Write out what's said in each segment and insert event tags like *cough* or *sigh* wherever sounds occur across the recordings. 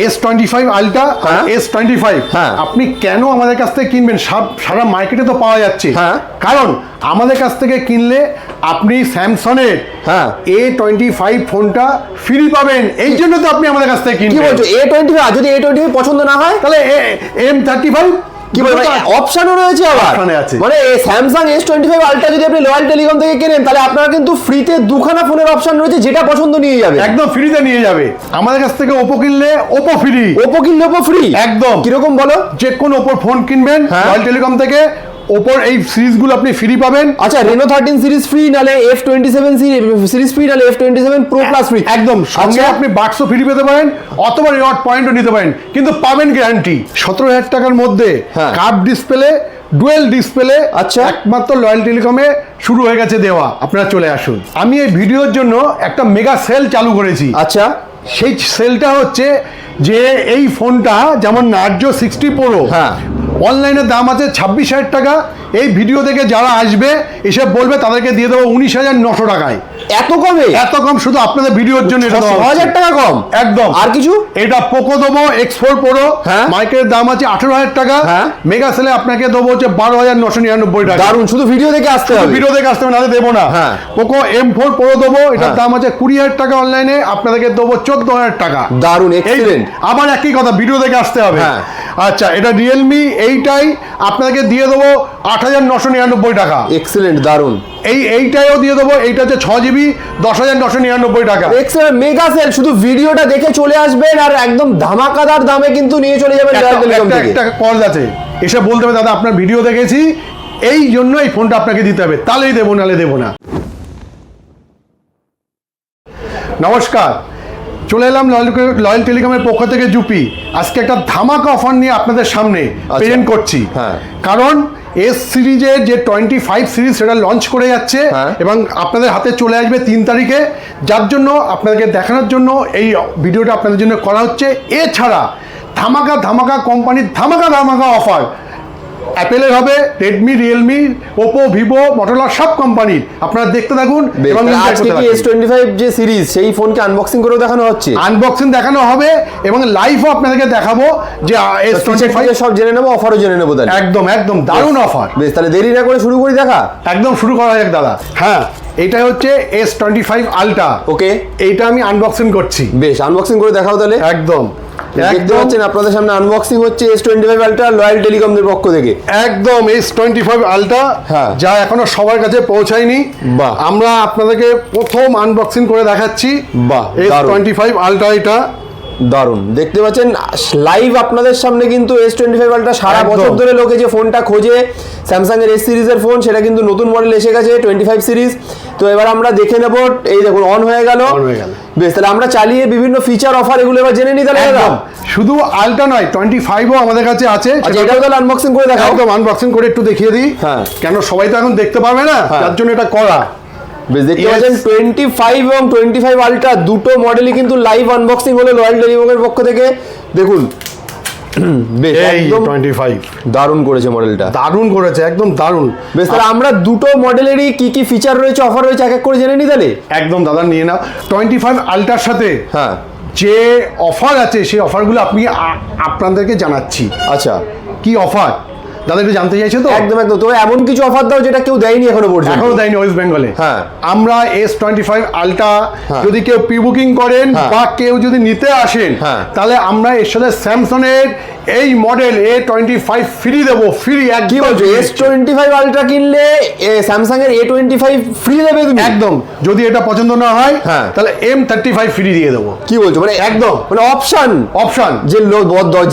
S twenty five ultra হ্যাঁ। S twenty five হ্যাঁ। আপনি কেন আমাদের কাছ থেকে কিনবেন সব সারা মার্কেটে তো পাওয়া যাচ্ছে হ্যাঁ। কারণ আমাদের কাছ থেকে কিনলে আপনি স্যামসংয়ের হ্যাঁ। এ টোয়েন্টি ফাইভ ফোনটা ফ্রি পাবেন এই জন্য তো আপনি আমাদের কাছ থেকে কিনবেন এ টোয়েন্টি ফাইভ যদি এ টোয়েন্টি ফাইভ পছন্দ না হয় তাহলে এম থার্টি ফাইভ কি বলব অপশনও রয়েছে আবার। মানে Samsung S twenty five ultra যদি আপনি লয়াল টেলিকম থেকে কেনেন তাহলে আপনার কিন্তু ফ্রিতে দুখানা ফোনের অপশন রয়েছে যেটা পছন্দ নিয়ে যাবে। একদম ফ্রিতে নিয়ে যাবে। আমাদের কাছ থেকে ওপো কিনলে ওপো ফ্রি ওপো কিনলে ওপো ফ্রি একদম। কীরকম বলো? যে কোন ওপোর ফোন কিনবেন হ্যাঁ। রয়্যাল টেলিকম থেকে। ওপোর এই সিরিজগুলো আপনি ফ্রি পাবেন আচ্ছা রেনো থার্টিন সিরিজ ফ্রি নালে F twenty seven series free নালে F twenty seven pro plus free একদম সঙ্গে আচ্ছা। আপনি বাক্সও ফ্রি পেতে পারেন অথবা রিওয়ার্ড পয়েন্টও নিতে পারেন কিন্তু পাবেন গ্যারান্টি সতেরো হাজার টাকার মধ্যে হ্যাঁ। কার্ভ ডিসপ্লে ডুয়েল ডিসপ্লে আচ্ছা। একমাত্র লয়াল টেলিকমে শুরু হয়ে গেছে দেওয়া আপনারা চলে আসুন আমি এই ভিডিওর জন্য একটা মেগা সেল চালু করেছি আচ্ছা সেই সেলটা হচ্ছে যে এই ফোনটা যেমন নার্জো সিক্সটি প্রো হ্যাঁ। অনলাইনের দাম আছে ছাব্বিশ হাজার টাকা। এই ভিডিও থেকে যারা আসবে এসে বলবে তাদেরকে দিয়ে দেবো উনিশ হাজার নশো টাকায়। এত কমে? এত কম শুধু আপনাদের ভিডিওর জন্য এটা হাজার টাকা কম? একদম। আর কিছু? এটা পোকো দেবো এক্স ফোর প্রো হ্যাঁ। মাইকের দাম আছে আঠেরো হাজার টাকা। হ্যাঁ। মেগা সেলে আপনাকে দেবো হচ্ছে বারো হাজার নশো নিরানব্বই টাকা। দারুণ শুধু ভিডিও দেখে আসতে হবে। ভিডিও দেখে আসতে হবে নাহলে দেবো না। হ্যাঁ। পোকো এম ফোর প্রো দেবো এটার হ্যাঁ। দাম আছে কুড়ি হাজার টাকা অনলাইনে আপনাদেরকে দেবো চোদ্দ হাজার টাকা। দারুণ এক্সিলেন্ট আবার একই কথা ভিডিও দেখে আসতে হবে। হ্যাঁ। আচ্ছা এটা রিয়েলমি এইটাই আপনাকে দিয়ে দেবো আট হাজার নশো নিরানব্বই টাকা। এক্সেলেন্ট দারুণ এই এইটাইও দিয়ে দেবো এইটা হচ্ছে ছ জিবি দশ হাজার নশো নিরানব্বই টাকা। এক্সেলেন্ট মেগা সেল শুধু ভিডিওটা দেখে চলে আসবেন আর একদম ধামাকাদার দামে কিন্তু নিয়ে চলে যাবেন একটা কল আছে এসে বলতে হবে দাদা আপনার ভিডিও দেখেছি এই জন্য এই ফোনটা আপনাকে দিতে হবে। তাহলেই দেবো নালে দেবো না। নমস্কার। চলে এলাম লয়াল টেলিকমের পক্ষ থেকে জুপি। আজকে একটা ধামাকা অফার নিয়ে আপনাদের সামনে প্রেজেন্ট করছি। হ্যাঁ। কারণ এস সিরিজের যে টোয়েন্টি ফাইভ সিরিজ সেটা লঞ্চ করে যাচ্ছে হ্যাঁ। এবং আপনাদের হাতে চলে আসবে তিন তারিখে। যার জন্য আপনাদেরকে দেখানোর জন্য এই ভিডিওটা আপনাদের জন্য করা হচ্ছে। এছাড়া ধামাকা ধামাকা কোম্পানির ধামাকা ধামাকা অফার অ্যাপেলের হবে Redmi Realme Oppo Vivo Motorola সব কোম্পানির আপনারা দেখতে থাকুন এবং আজকে কি যে সিরিজ সেই ফোনকে আনবক্সিং করেও দেখানো হচ্ছে? আনবক্সিং দেখানো হবে এবং লাইভও আপনাদেরকে দেখাবো যে এস টোয়েন্টি ফাইভ সব জেনে নেব অফারও জেনে নেব তাহলে। একদম একদম দারুণ অফার বেশ তাহলে দেরি না করে শুরু করি দেখা? একদম শুরু করা যাক দাদা। হ্যাঁ এটা হচ্ছে S twenty five ultra okay এইটা আমি আনবক্সিং করছি। বেশ আনবক্সিং করে দেখাও তাহলে। একদম। দেখতে পাচ্ছেন আপনাদের সামনে আনবক্সিং হচ্ছে S twenty five ultra Loyal টেলিকমদের পক্ষ থেকে একদম এস টোয়েন্টি ফাইভ আলট্রা হ্যাঁ। যা এখনও সবার কাছে পৌঁছায়নি বাহ। আমরা আপনাদেরকে প্রথম আনবক্সিং করে দেখাচ্ছি বাহ, এস। টোয়েন্টি ফাইভ আলট্রা এটা দারুণ দেখতে পাচ্ছেন লাইভ আপনাদের সামনে কিন্তু এস টোয়েন্টি ফাইভ আলট্রা সারা বছর ধরে লোকে যে ফোনটা খোঁজে স্যামসাং এর এস সিরিজের ফোন সেটা কিন্তু নতুন মডেল এসে গেছে টোয়েন্টি ফাইভ সিরিজ তো এবার আমরা দেখে নেব এই দেখুন অন হয়ে গেল। হয়ে। বেশ তাহলে আমরা চালিয়ে বিভিন্ন ফিচার অফার এগুলো এবার জেনে নিই তাহলে শুধু আলট্রা নয় টোয়েন্টি ফাইভও আমাদের কাছে আছে। আচ্ছা এটাও তাহলে আনবক্সিং করে দেখাও। একদম আনবক্সিং করে একটু দেখিয়ে দিই। হ্যাঁ। কেন সবাই তো এখন দেখতে পারবে না? তার জন্য এটা করা। বেশ দেখতে. পাচ্ছেন টোয়েন্টি ফাইভ এবং টোয়েন্টি ফাইভ আলট্রা দুটো মডেলই কিন্তু লাইভ আনবক্সিং হলো লয়াল টেলিকমের পক্ষ থেকে। দেখুন *clears throat* বেশ একদম টোয়েন্টি ফাইভ দারুণ করেছে মডেলটা দারুণ করেছে একদম দারুণ। বেশ তাহলে আমরা দুটো মডেলেরই কি কি ফিচার রয়েছে অফার রয়েছে এক এক করে জেনে নিই তাহলে? একদম দাদা নিয়ে নাও। টোয়েন্টি ফাইভ আলট্রার সাথে হ্যাঁ। যে অফার আছে সেই অফারগুলো আপনি আপনাদেরকে জানাচ্ছি। আচ্ছা। কি অফার দাদা একটু জানতে চাইছো তো একদম একদম তো এমন কিছু অফার দাও যেটা কেউ দেয়নি এখনও পর্যন্ত এখনও দেয়নি ওয়েস্ট বেঙ্গলে হ্যাঁ। আমরা এস টোয়েন্টি ফাইভ আলট্রা। যদি কেউ প্রি বুকিং করেন হ্যাঁ। বা কেউ যদি নিতে আসেন হ্যাঁ। তাহলে আমরা এর সাথে স্যামসং এর এই model A twenty five free দেবো ফ্রি কি বলছো? এস টোয়েন্টি ফাইভ আলট্রা কিনলে স্যামসাং এর এ টোয়েন্টি ফাইভ ফ্রি দেবে তুমি? একদম। যদি এটা পছন্দ না হয় হ্যাঁ। তাহলে এম থার্টি ফাইভ ফ্রি দিয়ে দেবো। কি বলছো? মানে একদম। মানে অপশন অপশন যে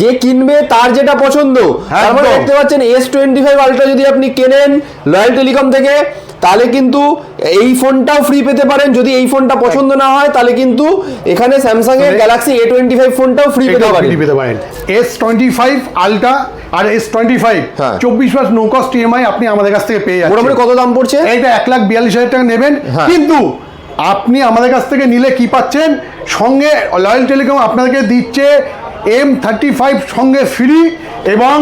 যে কিনবে তার যেটা পছন্দ। তারপরে একদম। দেখতে পাচ্ছেন এস টোয়েন্টি ফাইভ আলট্রা যদি আপনি কেনেন লয়াল টেলিকম থেকে তাহলে কিন্তু এই ফোনটাও ফ্রি পেতে পারেন। যদি এই ফোনটা পছন্দ না হয় তাহলে কিন্তু এখানে স্যামসাং এর গ্যালাক্সি এ টোয়েন্টি ফাইভ ফোনটাও ফ্রি পেতে পারেন। পেতে পারেন। এস টোয়েন্টি ফাইভ আলট্রা আর এস টোয়েন্টি ফাইভ। চব্বিশ মাস নো কস্ট ইএমআই আপনি আমাদের কাছ থেকে পেয়ে মোটামুটি যাচ্ছেন। কত দাম পড়ছে? এইটা এক লাখ বিয়াল্লিশ হাজার টাকা নেবেন। হ্যাঁ। কিন্তু আপনি আমাদের কাছ থেকে নিলে কি পাচ্ছেন? সঙ্গে লয়াল টেলিকম আপনাদেরকে দিচ্ছে এম থার্টি ফাইভ সঙ্গে ফ্রি এবং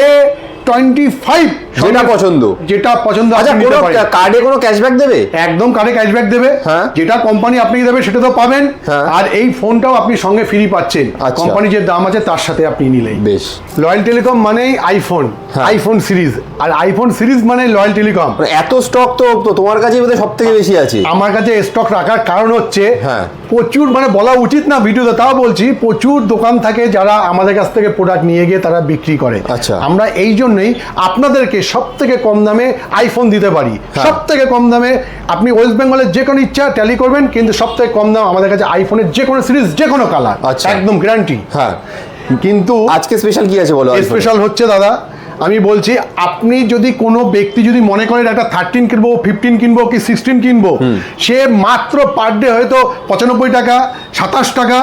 এ টোয়েন্টি ফাইভ যেটা পছন্দ যেটা পছন্দ আচ্ছা কোনো কার্ডে কোনো ক্যাশব্যাক দেবে একদম কার্ডে ক্যাশব্যাক দেবে হ্যাঁ। যেটা কোম্পানি আপনাকে দেবে সেটা তো পাবেন হ্যাঁ। আর এই ফোনটাও আপনি সঙ্গে ফ্রি পাচ্ছেন আচ্ছা। কোম্পানি যে দাম আছে তার সাথে আপনি নিলেই বেশ লয়াল টেলিকম মানেই আইফোন। আইফোন সিরিজ আর আইফোন সিরিজ মানে টেলিকম মানে এত স্টক তো তো তোমার কাছে বোধহয় সব থেকে বেশি আছে আমার কাছে স্টক রাখার কারণ হচ্ছে হ্যাঁ। প্রচুর মানে বলা উচিত না ভিডিওতে তাও বলছি প্রচুর দোকান থাকে যারা আমাদের কাছ থেকে প্রোডাক্ট নিয়ে গিয়ে তারা বিক্রি করে আচ্ছা। আমরা এই জন্যই আপনাদেরকে সব থেকে কম দামে আইফোন দিতে পারি। হ্যাঁ। সব থেকে কম দামে আপনি ওয়েস্ট বেঙ্গলের যে কোনো ইচ্ছা ট্যালি করবেন কিন্তু সব থেকে কম দাম আমাদের কাছে আইফোনের যে কোনো সিরিজ যে কোনো কালার আচ্ছা। একদম গ্যারান্টি হ্যাঁ। কিন্তু আজকে স্পেশাল কি আছে বলো স্পেশাল হচ্ছে দাদা আমি বলছি আপনি যদি কোনো ব্যক্তি যদি মনে করেন একটা থার্টিন কিনবো ফিফটিন কিনবো কি সিক্সটিন কিনবো সে মাত্র পার ডে হয়তো পঁচানব্বই টাকা সাতাশ টাকা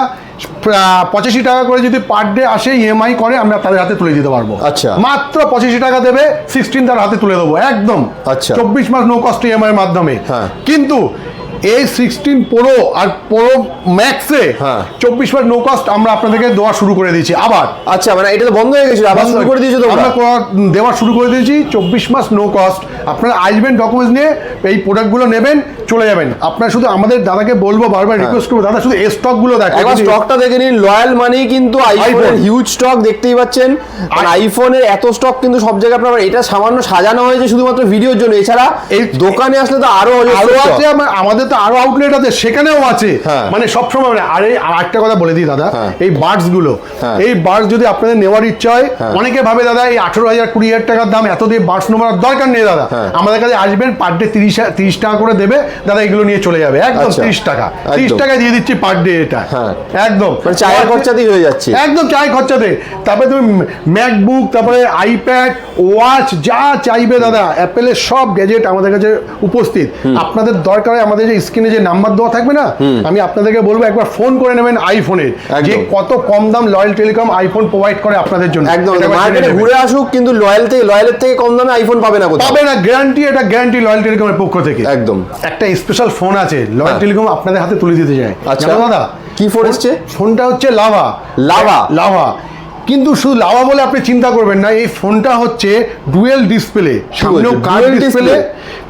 পঁচাশি টাকা করে যদি পার ডে আসে ইএমআই করে আমরা তাদের হাতে তুলে দিতে পারব আচ্ছা। মাত্র পঁচাশি টাকা দেবে সিক্সটিন তার হাতে তুলে দেবো একদম আচ্ছা। চব্বিশ মাস নো কস্ট ইএমআই এর মাধ্যমে হ্যাঁ। কিন্তু এই সিক্সটিন প্রো আর প্রো ম্যাক্সে হ্যাঁ। চব্বিশ মাস নো কস্ট আমরা আপনাদেরকে দেওয়া শুরু করে দিয়েছি। আবার আচ্ছা মানে এটা তো বন্ধ হয়ে গেছিল আবার শুরু করে দিয়েছ আমরা দেওয়া শুরু করে দিয়েছি চব্বিশ মাস নো কস্ট আপনারা আসবেন ডকুমেন্টস নিয়ে এই প্রোডাক্টগুলো নেবেন চলে যাবেন। আপনারা শুধু আমাদের দাদাকে বলব বারবার রিকোয়েস্ট করব দাদা শুধু স্টকগুলো দেখো। একবার স্টকটা দেখে নিন লয়াল মানেই কিন্তু আইফোনের হিউজ স্টক দেখতেই পাচ্ছেন। আর আর- আইফোনের এত স্টক কিন্তু সব জায়গায় আপনার এটা সামান্য সাজানো হয়েছে শুধুমাত্র ভিডিওর জন্য। এছাড়া এই এই- দোকানে আসলে তো আরও আরও। আছে আমাদের তো আরও আউটলেট আছে সেখানেও আছে হ্যাঁ। মানে সবসময় মানে আরে একটা কথা বলে দিই দাদা হ্যাঁ। এই বার্ডসগুলো হ্যাঁ। এই বার্ডস যদি আপনাদের নেওয়ার ইচ্ছা হয়। অনেকে ভাবে দাদা এই আঠারো হাজার কুড়ি হাজার টাকার দাম এত দিয়ে বার্ডস নেওয়ার দরকার নেই দাদা। আমাদের কাছে আসবেন পার ডে তিরিশ তিরিশ টাকা করে দেবে দাদা এগুলো নিয়ে চলে যাবে একদম আচ্ছা। তিরিশ টাকা তিরিশ একদম। টাকা দিয়ে দিচ্ছি পার ডে এটা। একদম মানে চায়ের খরচাতেই হয়ে যাচ্ছে একদম চায় খরচাতে তারপরে তুমি ম্যাকবুক তারপরে আইপ্যাড ওয়াচ যা চাইবে দাদা অ্যাপেলের সব গ্যাজেট আমাদের কাছে উপস্থিত আপনাদের দরকার হয় আমাদের যে স্ক্রিনে যে নাম্বার দেওয়া থাকবে না আমি আপনাদেরকে বলব একবার ফোন করে নেবেন আইফোনের যে কত কম দাম লয়াল টেলিকম আইফোন প্রোভাইড করে আপনাদের জন্য। একদম মার্কেটে ঘুরে আসুক কিন্তু লয়াল থেকে লয়ালের থেকে কম দামে আইফোন পাবে না পাবে না গ্যারান্টি এটা গ্যারান্টি লয়াল টেলিকমের পক্ষ থেকে। একদম। একটা স্পেশাল ফোন আছে লয়াল হ্যাঁ। টেলিকম আপনাদের হাতে তুলে দিতে যায় আচ্ছা। দাদা? কি ফোন এসছে? ফোনটা হচ্ছে লাভা লাভা? লাভা কিন্তু শুধু লাভা বলে আপনি চিন্তা করবেন না এই ফোনটা হচ্ছে ডুয়েল ডিসপ্লে সামনেও Dual ডিসপ্লে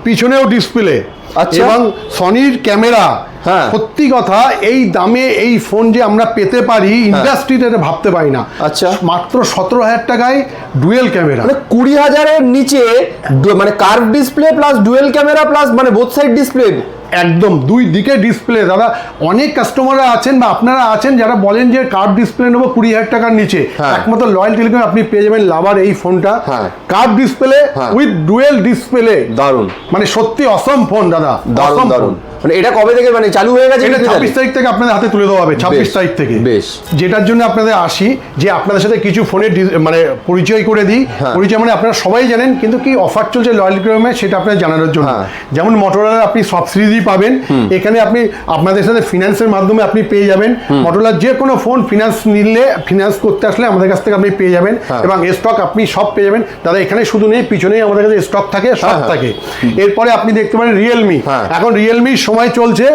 পিছনেও ডিসপ্লে আচ্ছা। এবং সনির ক্যামেরা হ্যাঁ। সত্যি কথা এই দামে এই ফোন যে আমরা পেতে পারি ইন্ডাস্ট্রিতে এটা ভাবতে পারি না আচ্ছা। মাত্র সতেরো হাজার টাকায় ডুয়েল ক্যামেরা মানে কুড়ি হাজারের নিচে মানে curve display plus dual camera plus মানে বোথ সাইড ডিসপ্লে একদম দুই দিকে ডিসপ্লে দাদা অনেক কাস্টমাররা আছেন বা আপনারা আছেন যারা বলেন যে কার্ভ ডিসপ্লে নেব কুড়ি হাজার টাকার নিচে। হ্যাঁ। একমাত্র লয়াল টেলিকম আপনি পেয়ে যাবেন লাভার এই ফোনটা card curve display. With dual display দারুণ মানে সত্যি অসম ফোন দাদা। দারুণ phone। মানে এটা কবে থেকে মানে চালু হয়ে গেছে এটা ছাব্বিশ তারিখ? থেকে আপনাদের হাতে তুলে দেওয়া হবে ছাব্বিশ তারিখ থেকে বেশ। যেটার জন্য আপনাদের আসি যে আপনাদের সাথে কিছু ফোনের ডি- মানে পরিচয় করে দিই হ্যাঁ। পরিচয় মানে আপনারা সবাই জানেন কিন্তু কি অফার চলছে লয়াল ক্রমে সেটা আপনাদের জানানোর জন্য হ্যাঁ। যেমন মোটরোলার আপনি সব সিরিজই পাবেন এখানে আপনি আপনাদের সাথে ফিনান্সের মাধ্যমে আপনি পেয়ে যাবেন মোটরোলার যে কোনো ফোন ফিনান্স নিলে ফিনান্স করতে আসলে আমাদের কাছ থেকে আপনি পেয়ে যাবেন হ্যাঁ। এবং স্টক আপনি সব পেয়ে যাবেন দাদা এখানে শুধু নেই পিছনেই আমাদের কাছে স্টক থাকে সব। থাকে এরপরে আপনি দেখতে পারেন রিয়েলমি। এখন রিয়েলমির সময় চলছে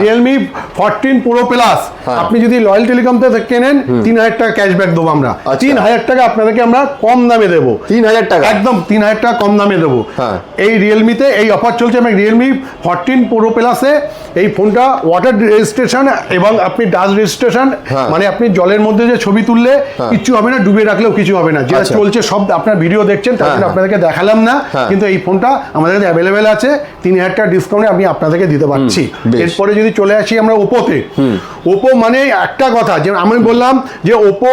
রিয়েলমি ফোরটিন প্রো প্লাস হ্যাঁ। আপনি যদি লয়াল টেলিকম থেকে কেনেন তিন হাজার টাকা ক্যাশব্যাক দেবো আমরা আচ্ছা। তিন হাজার টাকা আপনাদেরকে আমরা কম দামে দেবো তিন হাজার টাকা একদম তিন হাজার টাকা কম দামে দেবো হ্যাঁ। এই রিয়েলমিতে এই অফার চলছে এবং রিয়েলমি ফোরটিন প্রো প্লাসে এই ফোনটা ওয়াটার রেজিস্ট্রেশন এবং আপনি ডাস্ট রেজিস্ট্রেশন হ্যাঁ। মানে আপনি জলের মধ্যে যে ছবি তুললে কিছু হবে না ডুবে রাখলেও কিছু হবে না যেটা আচ্ছা। চলছে সব আপনার ভিডিও দেখছেন তার হ্যাঁ, জন্য হ্যাঁ। আপনাদেরকে দেখালাম না হ্যাঁ। কিন্তু এই ফোনটা আমাদের কাছে অ্যাভেলেবেল আছে তিন হাজার টাকা ডিসকাউন্টে আমি আপনাদেরকে দিতে পারছি বেশ। এরপরে যদি চলে আসি আমরা ওপোতে। ওপো মানে একটা কথা যে আমি বললাম যে ওপো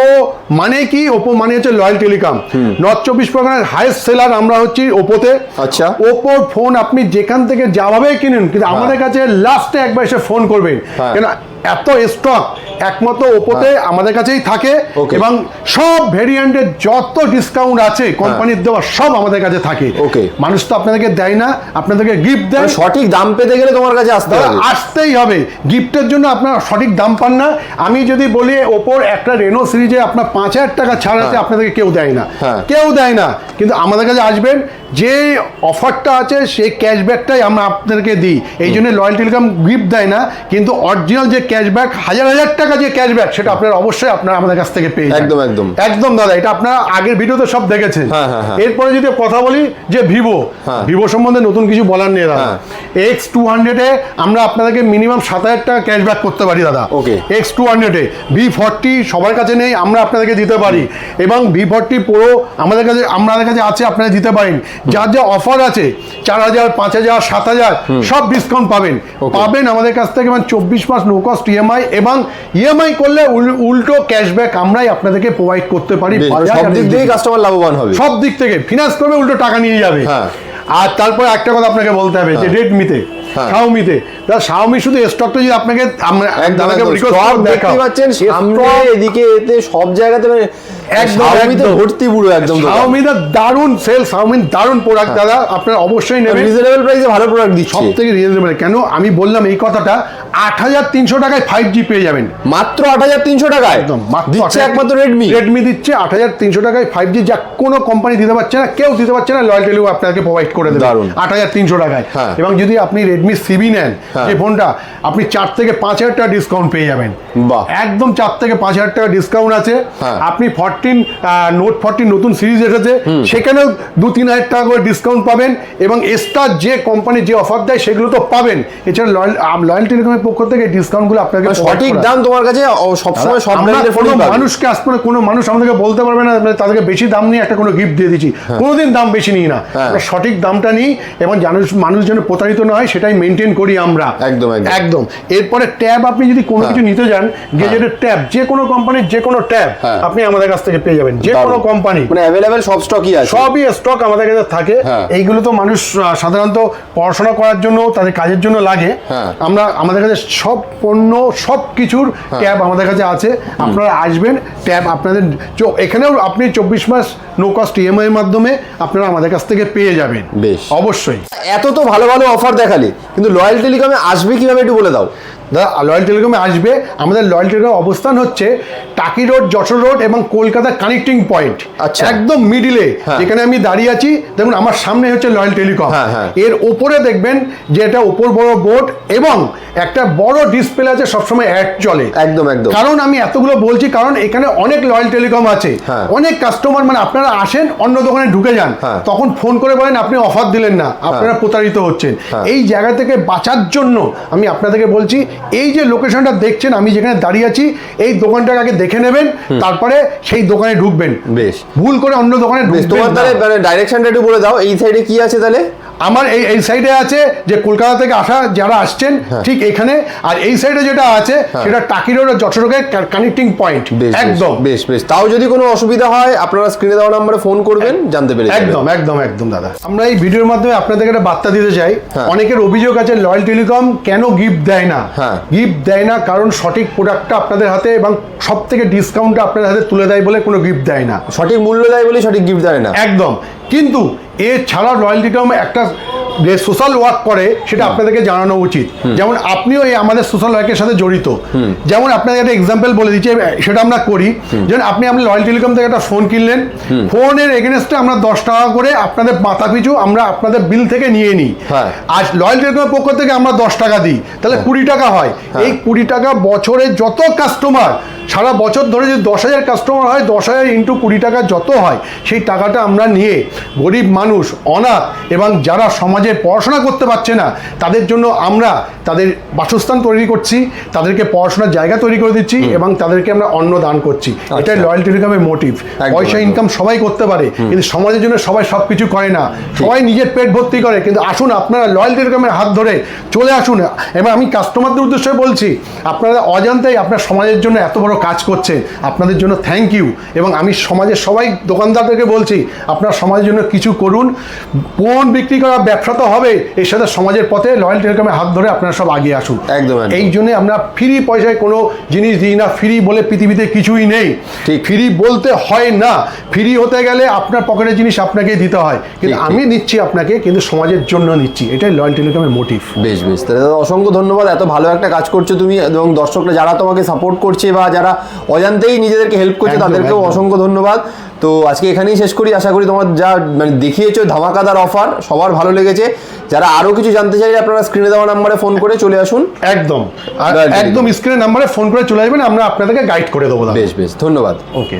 মানে কি? ওপো মানে হচ্ছে লয়াল টেলিকম নর্থ চব্বিশ পরগনার হাইস্ট সেলার আমরা হচ্ছি ওপোতে। আচ্ছা। ওপোর ফোন আপনি যেখান থেকে যাভাবে কিনুন কিন্তু আমাদের কাছে লাস্টে একবার এসে ফোন করবেন। হ্যাঁ। কেন এত স্টক একমাত্র ওপোতে আমাদের কাছেই থাকে. এবং সব ভেরিয়েন্টের যত ডিসকাউন্ট আছে কোম্পানির দেওয়া সব আমাদের কাছে থাকে। ওকে মানুষ তো আপনাদেরকে দেয় না আপনাদেরকে গিফট দেয়। মানে সঠিক দাম পেতে গেলে তোমার কাছে আসতে হবে। আসতেই হবে। গিফটের জন্য আপনার সঠিক দাম পান না। আমি যদি বলি ওপর একটা রেনো সিরিজে আপনার পাঁচ হাজার টাকা ছাড় আছে আপনাদেরকে কেউ দেয় না। হ্যাঁ। কেউ দেয় না। কিন্তু আমাদের কাছে আসবেন যে অফারটা আছে সেই ক্যাশব্যাকটাই আমরা আপনাদেরকে দিই। এই জন্য লয়াল টেলিকম গিফট দেয় না কিন্তু অরিজিনাল যে ক্যাশব্যাক হাজার হাজার টাকা যে ক্যাশব্যাক সেটা আপনারা অবশ্যই আপনারা আমাদের কাছ থেকে পেয়ে। একদম, একদম। একদম দাদা এটা আপনারা আগের ভিডিওতে সব দেখেছেন হ্যাঁ, হ্যাঁ, হ্যাঁ। এরপরে যদি কথা বলি যে ভিভো। ভিভো সম্বন্ধে নতুন কিছু বলার নেই দাদা। এক্স টু হান্ড্রেডে আমরা আপনাদেরকে মিনিমাম সাত হাজার টাকা ক্যাশব্যাক করতে পারি দাদা ওকে এক্স টু হান্ড্রেডে ভি ফর্টি সবার কাছে নেই আমরা আপনাদেরকে দিতে পারি এবং ভি ফর্টি প্রো আমাদের কাছে আমাদের কাছে আছে আপনারা দিতে পারেন যার যা অফার আছে চার হাজার পাঁচ হাজার সাত হাজার সব ডিসকাউন্ট পাবেন. পাবেন আমাদের কাছ থেকে মানে চব্বিশ মাস নো কস্ট ইএমআই এবং ইএমআই করলে উল্টো ক্যাশব্যাক আমরাই আপনাদেরকে প্রোভাইড করতে পারি। সব দিক থেকে। কাস্টমার লাভবান হবে। সব দিক থেকে। ফিনান্স করবে উল্টো টাকা নিয়ে যাবে। হ্যাঁ। আর তারপর একটা কথা আপনাকে বলতে হবে যে রেডমিতে হ্যাঁ। শাওমিতে দাদা শাওমি শুধু স্টকটা যদি আপনাকে আমরা- দেখতে পাচ্ছেন সামনে এদিকে এতে সব জায়গাতে মানে একদম, একদম। ভর্তি পুরো একদম শাওমি দা দারুণ সেল শাওমি দারুণ প্রোডাক্ট দাদা। আপনারা অবশ্যই নেবেন। রিজনেবল প্রাইসে ভালো প্রোডাক্ট সব থেকে রিজনেবল কেন? আমি বললাম এই কথাটা আট হাজার তিনশো টাকায় ফাইভ জি পেয়ে যাবেন। মাত্র আট হাজার তিনশো টাকায়? একদম দিচ্ছে একমাত্র রেডমি রেডমি দিচ্ছে আট হাজার তিনশো টাকায় ফাইভ জি যা কোনো কোম্পানি দিতে পারছে না কেউ দিতে পারছে না লয়াল টেলিও আপনাকে প্রোভাইড করে দেবে। আট হাজার তিনশো টাকায়। হ্যাঁ। এবং যদি আপনি রেডমি সিবি নেন হ্যাঁ। যে ফোনটা আপনি চার থেকে পাঁচ হাজার টাকা ডিসকাউন্ট পেয়ে যাবেন। বাহ। একদম চার থেকে পাঁচ হাজার টাকা ডিসকাউন্ট আছে। হ্যাঁ। আপনি ফরটিন নোট ফরটিন নতুন সিরিজ এসেছে। সেখানেও দু তিন হাজার টাকা করে ডিসকাউন্ট পাবেন এবং এক্সট্রা যে কোম্পানি যে অফার দেয় সেগুলো তো পাবেন। এছাড়া লয়াল টেলিকমের পক্ষ থেকে ডিসকাউন্টগুলো আপনাকে মানে সঠিক দাম তোমার কাছে সবসময় সব মানুষকে আসবে না, কোনো মানুষ আমাদেরকে বলতে পারবে না মানে তাদেরকে বেশি দাম নিয়ে একটা কোনো গিফট দিয়ে দিচ্ছি। কোনোদিন দাম বেশি নিই না। হ্যাঁ। সঠিক দামটা নিই এবং মানুষ মানুষ যেন প্রতারিত না হয় সেটাই মেনটেন করি আমরা। একদম, একদম। এরপরে ট্যাব আপনি যদি কোনো হ্যাঁ। কিছু নিতে যান গেজেটের ট্যাব যে কোনো কোম্পানির যে কোনো ট্যাব হ্যাঁ। আপনি আমাদের কাছ থেকে পেয়ে যাবেন। যে কোনো কোম্পানি মানে অ্যাভেলেবেল সব স্টকই আছে। সবই স্টক আমাদের কাছে থাকে। হ্যাঁ। এইগুলো তো মানুষ সাধারণত পড়াশোনা করার জন্য তাদের কাজের জন্য লাগে। হ্যাঁ। আমরা আমাদের কাছে সব পণ্য সব কিছুর ট্যাব আমাদের কাছে আছে। আপনারা আসবেন ট্যাব আপনাদের এখানেও আপনি চব্বিশ মাস নো কস্ট ইএমআই এর মাধ্যমে আপনারা আমাদের কাছ থেকে পেয়ে যাবেন বেশ। অবশ্যই এত তো ভালো ভালো অফার দেখালে কিন্তু লয়াল টেলিকমে আসবে কীভাবে একটু বলে দাও দাদা লয়াল টেলিকমে আসবে আমাদের লয়াল টেলিকম অবস্থান হচ্ছে টাকি রোড যশোর রোড এবং কলকাতা কানেক্টিং পয়েন্ট আচ্ছা। একদম মিডিলে হ্যাঁ। যেখানে আমি দাঁড়িয়ে আছি দেখুন আমার সামনে হচ্ছে লয়াল টেলিকম হ্যাঁ, হ্যাঁ। এর ওপরে দেখবেন যে এটা উপর বড় বোর্ড এবং একটা বড় ডিসপ্লে আছে সবসময় অ্যাড চলে একদম একদম কারণ আমি এতগুলো বলছি কারণ এখানে অনেক লয়াল টেলিকম আছে হ্যাঁ। অনেক কাস্টমার মানে আপনারা আসেন অন্য দোকানে ঢুকে যান হ্যাঁ। তখন ফোন করে বলেন আপনি অফার দিলেন না আপনারা প্রতারিত হচ্ছেন হ্যাঁ। এই জায়গা থেকে বাঁচার জন্য আমি আপনাদেরকে বলছি এই যে লোকেশনটা দেখছেন আমি যেখানে দাঁড়িয়ে আছি এই দোকানটাকে আগে দেখে নেবেন তারপরে সেই দোকানে ঢুকবেন বেশ। ভুল করে অন্য দোকানে ঢুকবেন তোমার তাহলে মানে ডাইরেকশনটা একটু বলে দাও এই সাইডে কি আছে তাহলে আমার এই এই সাইডে আছে যে কলকাতা থেকে আসা যারা আসছেন হ্যাঁ। ঠিক এখানে। আর এই সাইডে যেটা আছে সেটা টাকি রোড যশোরকের কানেক্টিং পয়েন্ট একদম। বেশ বেশ। তাও যদি কোনো অসুবিধা হয় আপনারা স্ক্রিনে দেওয়া নাম্বারে ফোন করবেন জানতে পেরে একদম একদম একদম দাদা। আমরা এই ভিডিওর মাধ্যমে আপনাদেরকে একটা বার্তা দিতে চাই। হ্যাঁ। অনেকের অভিযোগ আছে লয়াল টেলিকম কেন গিফট দেয় না? হ্যাঁ। গিফট দেয় না কারণ সঠিক প্রোডাক্টটা আপনাদের হাতে এবং সব থেকে ডিসকাউন্টটা আপনাদের হাতে তুলে দেয় বলে কোনো গিফট দেয় না। সঠিক মূল্য দেয় বলে সঠিক গিফট দেয় না। একদম। কিন্তু এছাড়া লয়াল টেলিকম একটা যে সোশ্যাল ওয়ার্ক করে সেটা আপনাদেরকে জানানো উচিত। যেমন আপনিও এই আমাদের সোশ্যাল ওয়ার্কের সাথে জড়িত। যেমন আপনাকে একটা এক্সাম্পল বলে দিচ্ছি সেটা আমরা করি। যেমন আপনি আপনি লয়াল টেলিকম থেকে একটা ফোন কিনলেন। ফোনের এগেনস্টে আমরা দশ টাকা করে আপনাদের মাথা পিছু আমরা আপনাদের বিল থেকে নিয়ে নিই। হ্যাঁ। আর লয়াল টেলিকমের পক্ষ থেকে আমরা দশ টাকা দিই। তাহলে কুড়ি টাকা হয়। এই কুড়ি টাকা বছরে যত কাস্টমার সারা বছর ধরে যদি দশ হাজার কাস্টমার হয় দশ হাজার ইন্টু কুড়ি টাকা যত হয় সেই টাকাটা আমরা নিয়ে গরিব মানুষ অনাথ এবং যারা সমাজে পড়াশোনা করতে পারছে না তাদের জন্য আমরা তাদের বাসস্থান তৈরি করছি তাদেরকে পড়াশোনার জায়গা তৈরি করে দিচ্ছি এবং তাদেরকে আমরা অন্ন দান করছি। এটাই লয়াল টেলিকমের মোটিভ পয়সা ইনকাম সবাই করতে পারে কিন্তু সমাজের জন্য সবাই সব কিছু করে না। সবাই নিজের পেট ভর্তি করে কিন্তু আসুন আপনারা লয়াল টেলিকমের হাত ধরে চলে আসুন। এবং আমি কাস্টমারদের উদ্দেশ্যে বলছি আপনারা অজান্তেই আপনার সমাজের জন্য এত বড় কাজ করছেন আপনাদের জন্য থ্যাংক ইউ এবং আমি সমাজের সবাই দোকানদারদেরকে বলছি আপনার সমাজের জন্য কিছু করুন। পণ বিক্রি করা ব্যবসা তো হবে এর সাথে সমাজের পথে লয়াল টেলিকমের হাত ধরে আপনারা সব আগে আসুন। একদম। এই জন্য আমরা ফ্রি পয়সায় কোনো জিনিস দিই না ফ্রি বলে পৃথিবীতে কিছুই নেই। ফ্রি বলতে হয় না। ফ্রি হতে গেলে আপনার পকেটের জিনিস আপনাকে দিতে হয়। কিন্তু। আমি নিচ্ছি আপনাকে কিন্তু সমাজের জন্য নিচ্ছি। এটাই লয়াল টেলিকমের মোটিভ বেশ বেশ। তাহলে দাদা অসংখ্য ধন্যবাদ। এত ভালো একটা কাজ করছ তুমি এবং দর্শকরা যারা তোমাকে সাপোর্ট করছে বা যারা যারা অজান্তেই নিজেদেরকে হেল্প করছে তাদেরকেও অসংখ্য ধন্যবাদ। তো আজকে এখানেই শেষ করি। আশা করি তোমার যা মানে দেখিয়েছো ধামাকাদার অফার সবার ভালো লেগেছে। যারা আরও কিছু জানতে চাই আপনারা স্ক্রিনে দেওয়া নাম্বারে ফোন করে চলে আসুন। একদম। একদম স্ক্রিনের নাম্বারে ফোন করে চলে আসবেন আমরা আপনাদেরকে গাইড করে দেবো বেশ বেশ ধন্যবাদ। ওকে